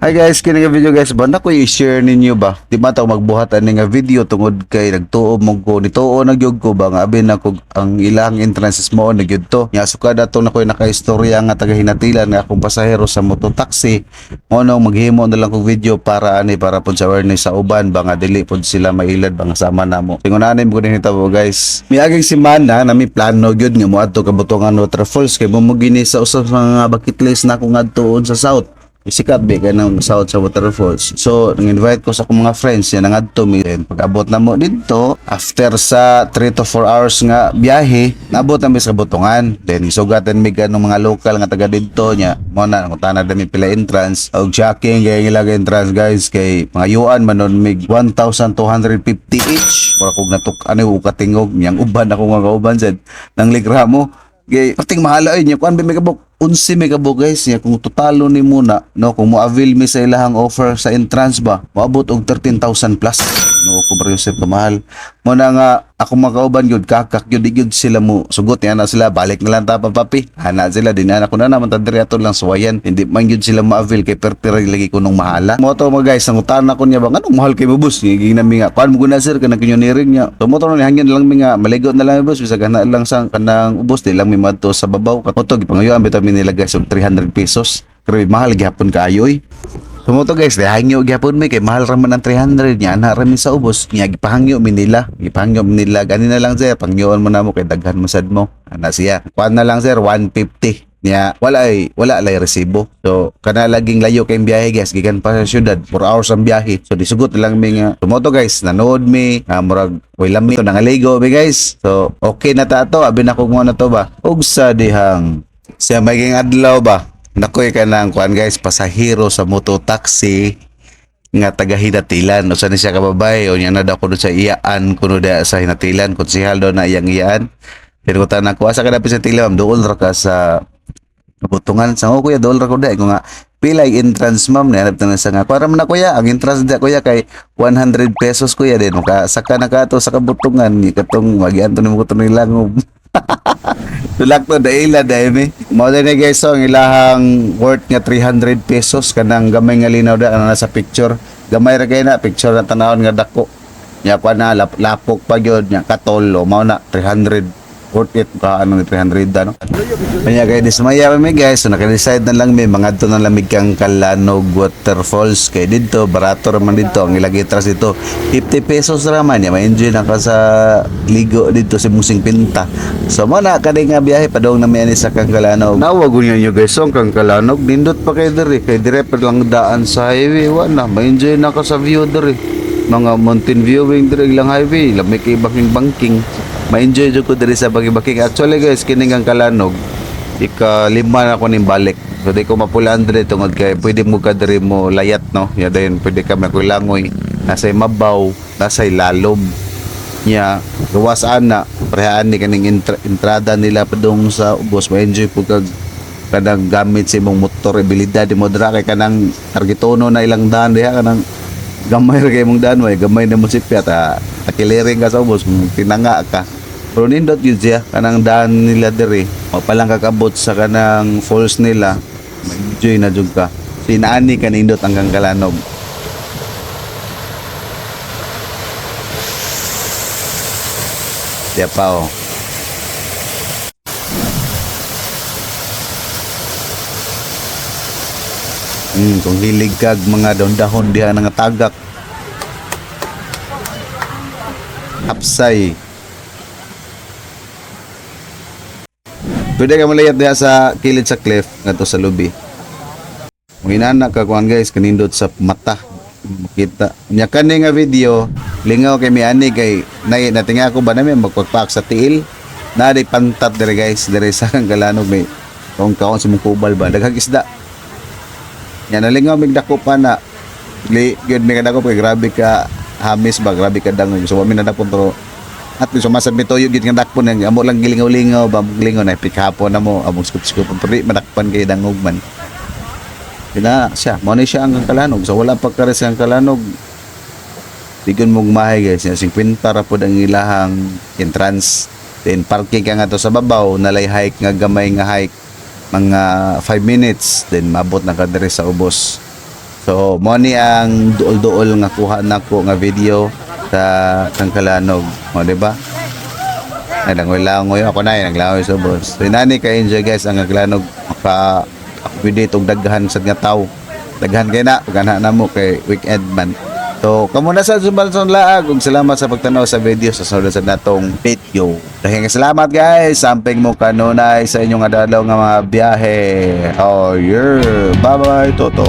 Hi guys, kini nga video guys, ba na ko i-share ninyo ba? Di ba taw magbuhatan ni nga video tungod kay nagtuo mo ko nituo na gyud ko ba nga abi na ko ang ilang entrances mo na gyud to. Nya sukad ato na ko nakaistorya nga taga hinatilan nga akong pasahero sa moto taxi. Mo nang maghimo na lang kog video para ani para pud sa awareness sa uban ba nga dili pud sila mailad ba nga sama namo. Tingunanin ko din hitabo guys. Miaging semana na mi plano gyud nga moadto ka butongan waterfalls kay mo gini sa usas mga bucket list na akong adtuon sa south isikat ba ka ng south sa waterfalls. So, nang-invite ko sa akong mga friends yan nangadto mi. Pag-abot na mo dito, after sa 3 to 4 hours nga biyahe, naabot na mi sa butungan. Then, isugatan mi ka ng mga local nga taga dito niya. Mo na, kung tanad na mi pila entrance. Og checking kay ilang entrance guys kay mga yuan man mig 1,250 each. Mura kog natuk ano yung katingog niyang uban ako nga kauban sad nang ligramo. Gay, pating mahala ay niya kuan ba megabok 11 megabok guys niya kung totalo ni muna no kung mo avail mi sa ilahang offer sa entrance ba moabot og 13,000 plus no ko bro Joseph kamahal mo na nga ako makauban gyud kakak gyud di gyud sila mo sugot. Niya na sila balik na lang ta papi. Ana sila din ana ko na naman tadiri ato lang suwayan hindi man gyud sila ma-avail kay perpira lagi ko nung mahala. Mo to mga guys ang utana ko niya ba? Nganong mahal kay mo boss gigi na mi nga kuan mo guna sir kanang kinyoniring niya. Tumoto na hangin lang mi nga maligot na lang boss bisag na lang sang kanang ubos di lang mi madto sa babaw. Katoto gipangayuan bitaw mi nila guys og 300 pesos. Grabe mahal gyapon kaayo Sumoto guys, dahangyo gyapon mi kay mahal raman ang 300 niya ana rami sa ubos. Nya gipahangyo mi nila. Gipahangyo mi nila gani na lang sir, pangyoon mo na mo kay daghan mo sad mo. Ana siya. Kuan na lang sir 150 niya wala ay wala lay resibo so kana laging layo kay biyahe guys gikan pa sa syudad 4 hours ang biyahe so disugot lang mi nga sumoto guys nanood mi nga murag way lami to nangaligo mi guys so okay na ta to abi na ko na to ba ug sa dihang siya maging adlaw ba nakoy ka ng kuan guys. Pasahero sa moto taxi nga taga Hinatilan. O saan siya kababay o niya na daw kuno sa iyaan kuno da sa Hinatilan. Konsehal daw na iyang iyaan. Pero ko tanan ko asa ka dapat sa Tilam dool ra ka sa butungan. Sa ko kuya dool ra ko da ko nga pilay entrance ma'am na hanap na sa nga para man na kuya. Ang entrance da kuya kay 100 pesos kuya din. Ka saka na ka to sa kabutungan ni katong magian to nimo ko to nilangob Tulak to daila dahil din ni guys so, ang ilahang worth nga 300 pesos kanang gamay nga linaw da ano nasa picture. Gamay ra kay na picture na tanawon nga dako. Nya pa na lap, lapok pa gyud nya katolo mao na 300 worth it ka ano ni 300 ano. Kanya kay dismaya mi guys so naka-decide na lang mi mga to na lamig kang Kalanog Waterfalls kay dito barato raman dito ang ilagay tras dito 50 pesos raman ya ma-enjoy na ka sa ligo dito sa Musing Pinta. So mo na kani nga biyahe padong na mi ani sa Kalanog. Nawag niyo nyo guys ang kang Kalanog nindot pa kay diri kay dire pa lang daan sa highway wa na ma-enjoy na ka sa view diri mga mountain viewing diri lang highway lamay kay baking banking ma-enjoy jud ko diri sa baking actually guys kini ang Kalanog ika lima na ako ning balik. So di ko mapulaan diri tungod kay pwede mo ka diri mo layat no? Ya dayon pwede ka makulangoy nasa mabaw nasa ilalom nya gawas ana prehaan ni kaning intra- entrada nila padung sa ubos. Ma-enjoy po kag kanang gamit sa imong motor. Abilidad mo dira kay kanang targetono na ilang daan. Diha kanang gamay ra kay imong daan way gamay na mo sipya ta takiliring ka sa ubos tinanga ka pero nindot yun siya kanang daan nila diri o palang kakabot sa kanang falls nila ma-enjoy na jud ka sinaani ka nindot hanggang kalanog Diya pa oh. Hmm, kung hilig mga dahon-dahon diha nga tagak. Hapsay. Pwede ka malayat diha sa kilid sa cliff ngadto sa lubi. Kung inana ka kuan guys kanindot sa mata. Makita. Nya kani nga video lingaw kay mi ani kay nay natinga ko ba nami magpagpak sa tiil? Na di pantat dire guys dire sa Kangalanog may kung kaon si mong kubal ba daghang isda. Yan nalingaw mig dako pa na. Li gyud mi kadako kay grabe ka hamis ba grabe ka dangog. So mi na dako pero at least sumasad mi toyo gid nga dakpon nga amo lang gilingaw-lingaw ba lingaw na pikapon na mo among skup-skup pero madakpan kay dangog man Kina siya, mo ni siya ang kalanog. So wala pa ang kalanog. Digon mong mahay guys, nya 50 ra pod ang ilahang entrance. Then parking ka nga to sa babaw, nalay hike nga gamay nga hike mga 5 minutes then mabot na ka sa ubos. So, mo ni ang duol-duol nga kuha nako nga video sa Tangkalanog, mo di ba? Ay, nangoy-langoy ako na, eh, naglangoy sa boss. So, inani ka enjoy guys ang Tangkalanog maka accommodate og daghan sa nga tao. Daghan kay na, gana na mo kay weekend man. So, kamo na sa Zumbalson Laag. Ug salamat sa pagtanaw sa video sa sunod sa natong video. Dahil salamat guys. Samping mo kanunay sa inyong adalaw nga mga biyahe. Oh, yeah. Bye-bye, Toto.